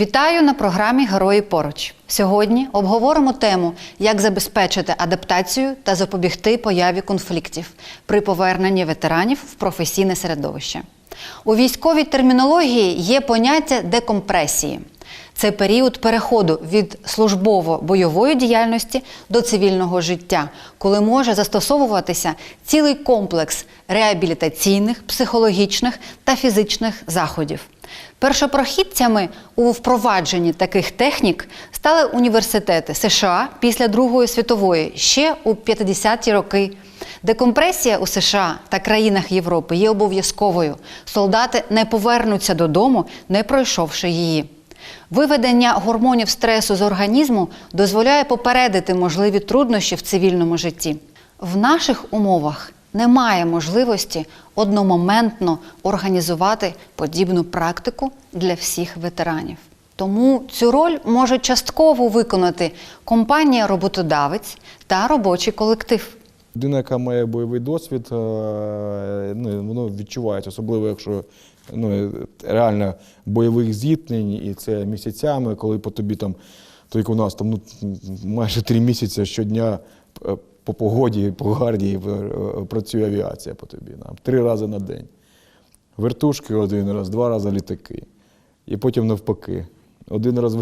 Вітаю на програмі Герої поруч. Сьогодні обговоримо тему, як забезпечити адаптацію та запобігти появі конфліктів при поверненні ветеранів в професійне середовище. У військовій термінології є поняття декомпресії. Це період переходу від службово-бойової діяльності до цивільного життя, коли може застосовуватися цілий комплекс реабілітаційних, психологічних та фізичних заходів. Першопрохідцями у впровадженні таких технік стали університети США після Другої світової ще у 50-ті роки. Декомпресія у США та країнах Європи є обов'язковою. Солдати не повернуться додому, не пройшовши її. Виведення гормонів стресу з організму дозволяє попередити можливі труднощі в цивільному житті. В наших умовах немає можливості одномоментно організувати подібну практику для всіх ветеранів. Тому цю роль може частково виконати компанія-роботодавець та робочий колектив. Людина, яка має бойовий досвід, е, ну, воно відчувається, особливо якщо ну, реально бойових зіткнень, і це місяцями, коли по тобі там, то у нас там ну, майже три місяці щодня е, по погоді, по гарді е, працює авіація по тобі. Там, три рази на день. Вертушки один раз, два рази літаки. І потім навпаки. Один раз,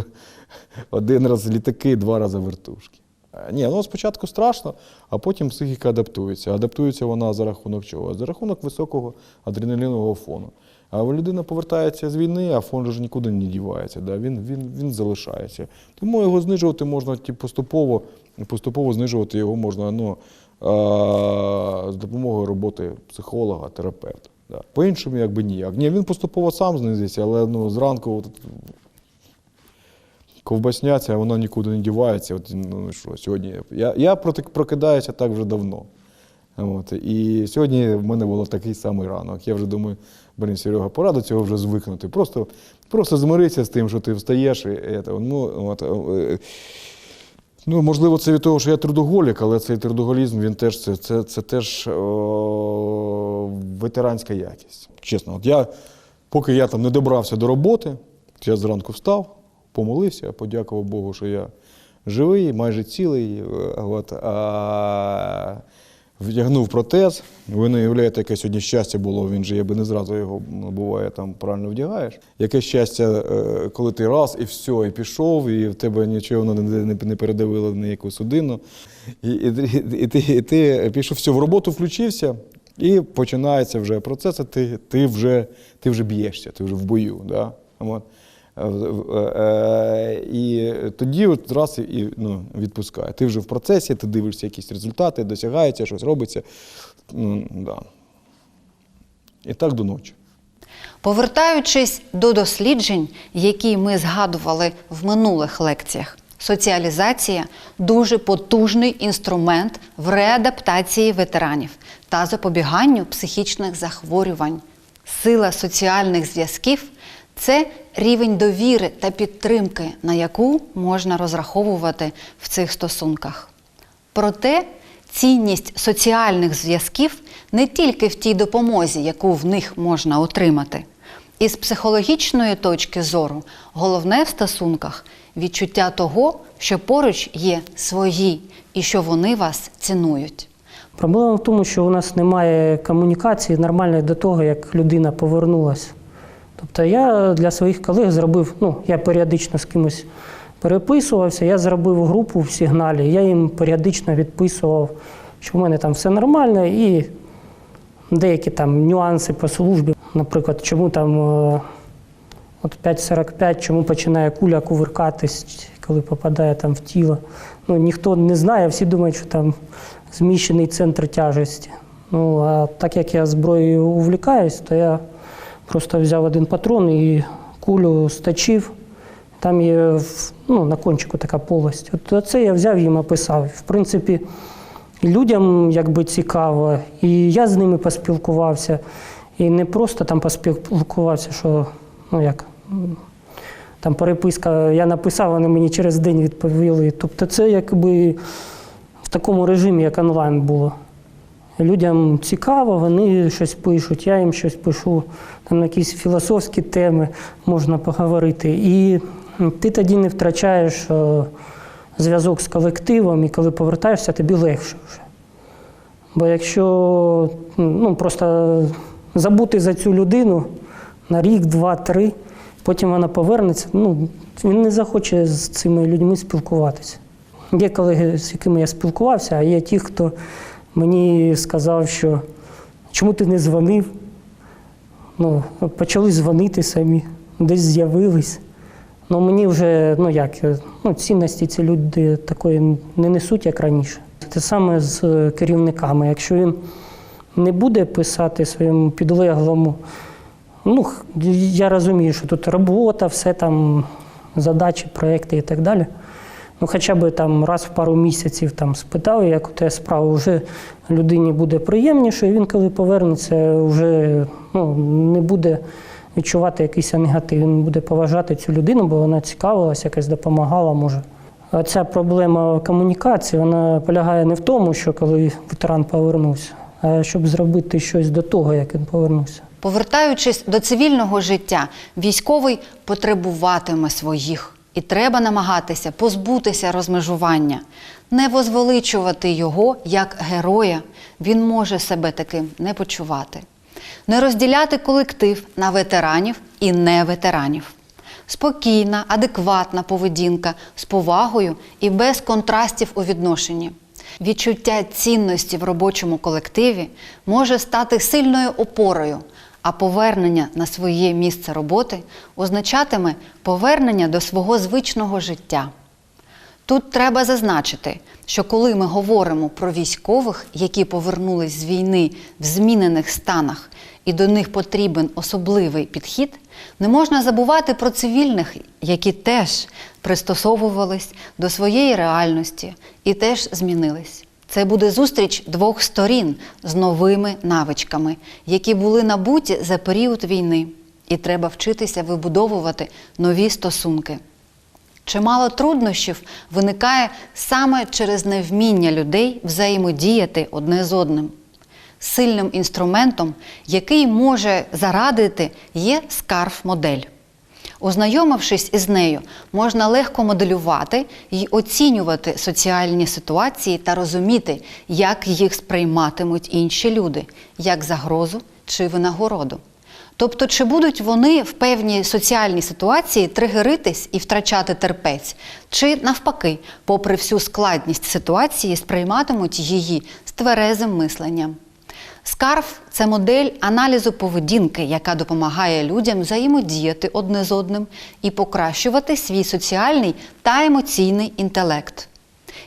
один раз літаки, два рази вертушки. Е, Ні, ну спочатку страшно, а потім психіка адаптується. Адаптується вона за рахунок чого? За рахунок високого адреналінового фону. А людина повертається з війни, а фон же ж нікуди не дівається. Да? Він, він, він залишається. Тому його знижувати можна ті, поступово, поступово знижувати його можна ну, а, з допомогою роботи психолога, терапевта. Да. По-іншому, якби ніяк. Ні, він поступово сам знизиться, але ну, зранку от, ковбасня вона нікуди не дівається. От, ну, що, сьогодні, я, я прокидаюся так вже давно. От, і сьогодні в мене було такий самий ранок. Я вже думаю, блін, Серега, пора до цього вже звикнути. Просто, просто змиритися з тим, що ти встаєш. І, і, ну, от, е, Ну, можливо, це від того, що я трудоголік, але цей трудоголізм він теж це, це, це теж о, ветеранська якість. Чесно, от я, поки я там не добрався до роботи, я зранку встав, помолився, подякував Богу, що я живий, майже цілий. е, От, а, вдягнув протез. Ви не уявляєте, яке сьогодні щастя було. Він же, якби не зразу його ну, буває там правильно вдягаєш. Яке щастя, е, коли ти раз і все, і пішов, і в тебе нічого не, не, передавило на яку судину. І, і, і, ти, і ти пішов все, в роботу включився. І починається вже процес, ти, ти, вже, ти вже б'єшся, ти вже в бою. Да? От. Е, е, е, І тоді от раз і- ну, відпускає. Ти вже в процесі, ти дивишся якісь результати, досягається, щось робиться. Ну, да. І так до ночі. Повертаючись до досліджень, які ми згадували в минулих лекціях, соціалізація дуже потужний інструмент в реадаптації ветеранів та запобіганню психічних захворювань. Сила соціальних зв'язків це рівень довіри та підтримки, на яку можна розраховувати в цих стосунках. Проте цінність соціальних зв'язків не тільки в тій допомозі, яку в них можна отримати. Із психологічної точки зору головне в стосунках відчуття того, що поруч є свої і що вони вас цінують. Проблема в тому, що у нас немає комунікації нормальної до того, як людина повернулася. Тобто я для своїх колег зробив, ну, я періодично з кимось переписувався, я зробив групу в сигналі, я їм періодично відписував, що в мене там все нормально, і деякі там нюанси по службі. Наприклад, чому там е, от 5.45, чому починає куля кувиркатись, коли попадає там в тіло. Ну, ніхто не знає, всі думають, що там зміщений центр тяжесті. Ну, а так як я зброєю увлікаюсь, то я просто взяв один патрон і кулю стачив. Там є ну, на кончику така полость. От це я взяв їм описав. В принципі, людям якби цікаво, і я з ними поспілкувався. І не просто там поспілкувався, що ну як там переписка, я написав, вони мені через день відповіли. Тобто це якби в такому режимі, як онлайн було. Людям цікаво, вони щось пишуть, я їм щось пишу, там на якісь філософські теми можна поговорити. І ти тоді не втрачаєш е, зв'язок з колективом, і коли повертаєшся, тобі легше вже. Бо якщо ну, просто забути за цю людину на рік, два, три, потім вона повернеться, ну, він не захоче з цими людьми спілкуватися. Є колеги, з якими я спілкувався, а є ті, хто мені сказав, що чому ти не дзвонив? Ну, почали дзвонити самі, десь з'явились. Ну, мені вже, ну як, ну, цінності ці люди такої не несуть, як раніше. Те саме з керівниками. Якщо він не буде писати своєму підлеглому, ну, я розумію, що тут робота, все там, задачі, проекти і так далі. Ну, хоча б там раз в пару місяців там спитав, як у тебе справа, вже людині буде приємніше, він, коли повернеться, вже ну, не буде відчувати якийсь негатив. Він буде поважати цю людину, бо вона цікавилась, якось допомагала, може. А ця проблема комунікації вона полягає не в тому, що коли ветеран повернувся, а щоб зробити щось до того, як він повернувся. Повертаючись до цивільного життя, військовий потребуватиме своїх, і треба намагатися позбутися розмежування, не возвеличувати його як героя. Він може себе таким не почувати, не розділяти колектив на ветеранів і не ветеранів. Спокійна, адекватна поведінка з повагою і без контрастів у відношенні. Відчуття цінності в робочому колективі може стати сильною опорою, а повернення на своє місце роботи означатиме повернення до свого звичного життя. Тут треба зазначити, що коли ми говоримо про військових, які повернулись з війни в змінених станах, і до них потрібен особливий підхід, не можна забувати про цивільних, які теж пристосовувались до своєї реальності і теж змінились. Це буде зустріч двох сторін з новими навичками, які були набуті за період війни, і треба вчитися вибудовувати нові стосунки. Чимало труднощів виникає саме через невміння людей взаємодіяти одне з одним. Сильним інструментом, який може зарадити, є скарф-модель. Ознайомившись із нею, можна легко моделювати і оцінювати соціальні ситуації та розуміти, як їх сприйматимуть інші люди, як загрозу чи винагороду. Тобто, чи будуть вони в певній соціальній ситуації тригеритись і втрачати терпець, чи навпаки, попри всю складність ситуації, сприйматимуть її з тверезим мисленням. Скарф це модель аналізу поведінки, яка допомагає людям взаємодіяти одне з одним і покращувати свій соціальний та емоційний інтелект.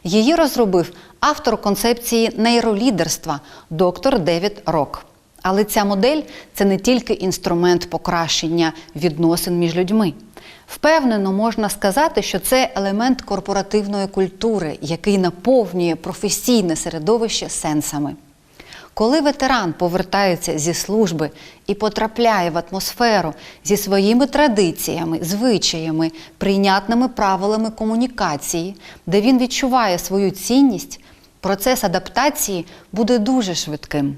Її розробив автор концепції нейролідерства доктор Девід Рок. Але ця модель це не тільки інструмент покращення відносин між людьми. Впевнено, можна сказати, що це елемент корпоративної культури, який наповнює професійне середовище сенсами. Коли ветеран повертається зі служби і потрапляє в атмосферу зі своїми традиціями, звичаями, прийнятними правилами комунікації, де він відчуває свою цінність, процес адаптації буде дуже швидким.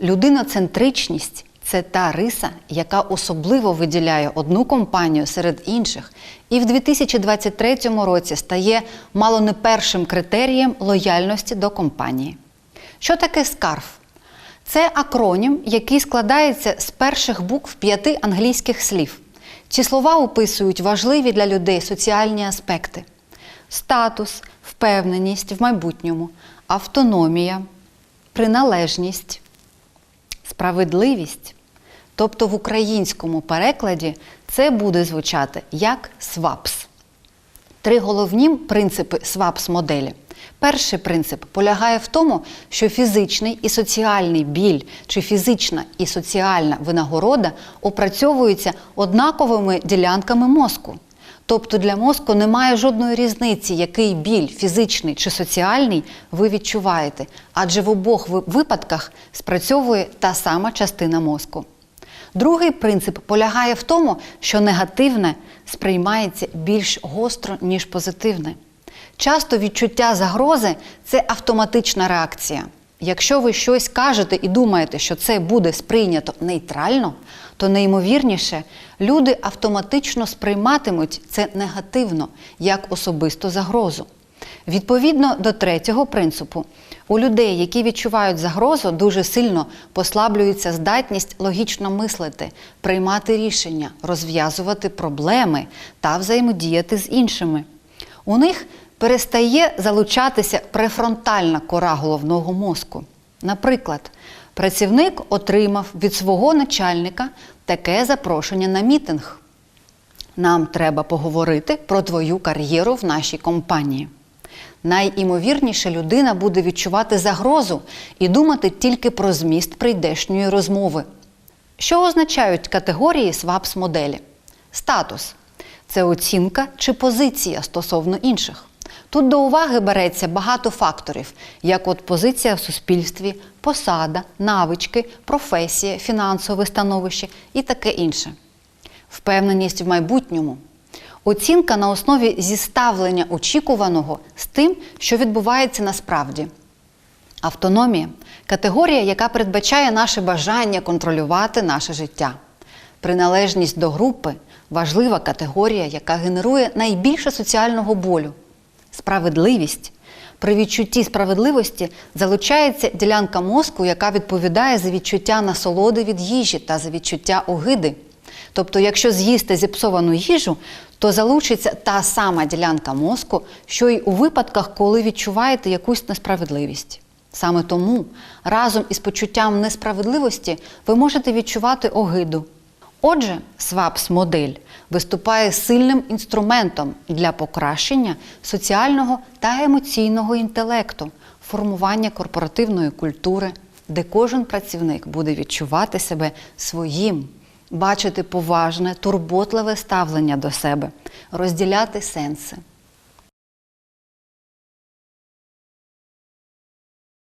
Людиноцентричність це та риса, яка особливо виділяє одну компанію серед інших, і в 2023 році стає мало не першим критерієм лояльності до компанії. Що таке скарф? Це акронім, який складається з перших букв п'яти англійських слів. Ці слова описують важливі для людей соціальні аспекти: статус, впевненість в майбутньому, автономія, приналежність, справедливість. Тобто в українському перекладі це буде звучати як СВАПС. Три головні принципи СВАПС моделі. Перший принцип полягає в тому, що фізичний і соціальний біль чи фізична і соціальна винагорода опрацьовуються однаковими ділянками мозку. Тобто для мозку немає жодної різниці, який біль фізичний чи соціальний ви відчуваєте, адже в обох випадках спрацьовує та сама частина мозку. Другий принцип полягає в тому, що негативне сприймається більш гостро, ніж позитивне. Часто відчуття загрози це автоматична реакція. Якщо ви щось кажете і думаєте, що це буде сприйнято нейтрально, то неймовірніше люди автоматично сприйматимуть це негативно як особисту загрозу. Відповідно до третього принципу, у людей, які відчувають загрозу, дуже сильно послаблюється здатність логічно мислити, приймати рішення, розв'язувати проблеми та взаємодіяти з іншими. У них перестає залучатися префронтальна кора головного мозку. Наприклад, працівник отримав від свого начальника таке запрошення на мітинг. Нам треба поговорити про твою кар'єру в нашій компанії. Найімовірніше людина буде відчувати загрозу і думати тільки про зміст прийдешньої розмови. Що означають категорії СВАПС моделі? Статус це оцінка чи позиція стосовно інших. Тут до уваги береться багато факторів, як от позиція в суспільстві, посада, навички, професія, фінансове становище і таке інше. Впевненість в майбутньому. Оцінка на основі зіставлення очікуваного з тим, що відбувається насправді. Автономія категорія, яка передбачає наше бажання контролювати наше життя. Приналежність до групи важлива категорія, яка генерує найбільше соціального болю. Справедливість. При відчутті справедливості залучається ділянка мозку, яка відповідає за відчуття насолоди від їжі та за відчуття огиди. Тобто, якщо з'їсти зіпсовану їжу, то залучиться та сама ділянка мозку, що й у випадках, коли відчуваєте якусь несправедливість. Саме тому разом із почуттям несправедливості ви можете відчувати огиду. Отже, СВАПС модель виступає сильним інструментом для покращення соціального та емоційного інтелекту, формування корпоративної культури, де кожен працівник буде відчувати себе своїм, бачити поважне, турботливе ставлення до себе, розділяти сенси.